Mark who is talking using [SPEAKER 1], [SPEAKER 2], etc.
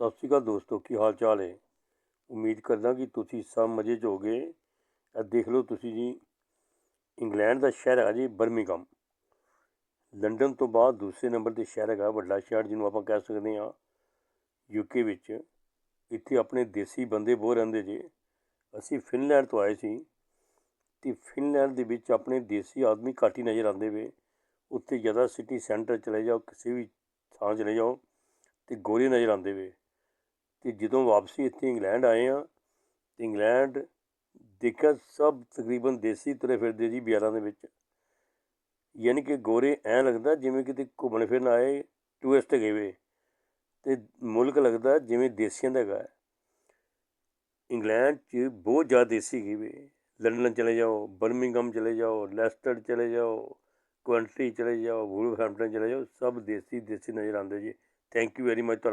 [SPEAKER 1] ਸਤਿ ਸ਼੍ਰੀ ਅਕਾਲ ਦੋਸਤੋ, ਕੀ ਹਾਲ ਚਾਲ ਹੈ? ਉਮੀਦ ਕਰਦਾ ਕਿ ਤੁਸੀਂ ਸਭ ਮਜ਼ੇ 'ਚ ਹੋਗੇ ਇਹ ਦੇਖ ਲਓ ਤੁਸੀਂ ਜੀ, ਇੰਗਲੈਂਡ ਦਾ ਸ਼ਹਿਰ ਹੈਗਾ ਜੀ ਬਰਮਿੰਗਮ ਲੰਡਨ ਤੋਂ ਬਾਅਦ ਦੂਸਰੇ ਨੰਬਰ ਤੇ ਸ਼ਹਿਰ ਹੈਗਾ ਵੱਡਾ ਸ਼ਹਿਰ ਜਿਹਨੂੰ ਆਪਾਂ ਕਹਿ ਸਕਦੇ ਹਾਂ ਯੂਕੇ ਵਿੱਚ। ਇੱਥੇ ਆਪਣੇ ਦੇਸੀ ਬੰਦੇ ਬਹੁਤ ਰਹਿੰਦੇ ਜੀ। ਅਸੀਂ ਫਿਨਲੈਂਡ ਤੋਂ ਆਏ ਸੀ ਤੇ ਫਿਨਲੈਂਡ ਦੇ ਵਿੱਚ ਆਪਣੇ ਦੇਸੀ ਆਦਮੀ ਘੱਟ ਹੀ ਨਜ਼ਰ ਆਉਂਦੇ ਵੇ। ਉੱਥੇ ਜ਼ਿਆਦਾ ਸਿਟੀ ਸੈਂਟਰ ਚਲੇ ਜਾਓ, ਕਿਸੇ ਵੀ ਥਾਂ ਚਲੇ ਜਾਓ ਤੇ ਗੋਰੇ ਨਜ਼ਰ ਆਉਂਦੇ ਵੇ। ਤੇ ਜਦੋਂ ਵਾਪਸੀ ਇੱਥੇ ਇੰਗਲੈਂਡ ਆਏ ਆ ਤੇ ਇੰਗਲੈਂਡ ਦੇਖਿਆ ਸਭ ਤਕਰੀਬਨ ਦੇਸੀ ਤੁਰੇ ਫਿਰਦੇ ਜੀ ਬਾਜ਼ਾਰਾਂ ਦੇ ਵਿੱਚ। ਯਾਨੀ ਕਿ ਗੋਰੇ ਐਂ ਲੱਗਦਾ ਜਿਵੇਂ ਕਿਤੇ ਘੁੰਮਣ ਫਿਰਨ ਆਏ ਟੂਰਿਸਟ ਗਏ ਵੇ, ਤੇ ਮੁਲਕ ਲੱਗਦਾ ਜਿਵੇਂ ਦੇਸੀਆਂ ਦਾ ਹੈਗਾ। ਇੰਗਲੈਂਡ 'ਚ ਬਹੁਤ ਜ਼ਿਆਦਾ ਦੇਸੀ ਗਏ ਵੇ। ਲੰਡਨ ਚਲੇ ਜਾਓ ਬਰਮਿੰਗਮ ਚਲੇ ਜਾਓ, ਲੈਸਟਰ ਚਲੇ ਜਾਓ, ਕੁਐਂਟਰੀ ਚਲੇ ਜਾਓ ਵੂਲਹੈਂਪਟਨ ਚਲੇ ਜਾਓ, ਸਭ ਦੇਸੀ ਦੇਸੀ ਨਜ਼ਰ ਆਉਂਦੇ ਜੀ। Thank you very much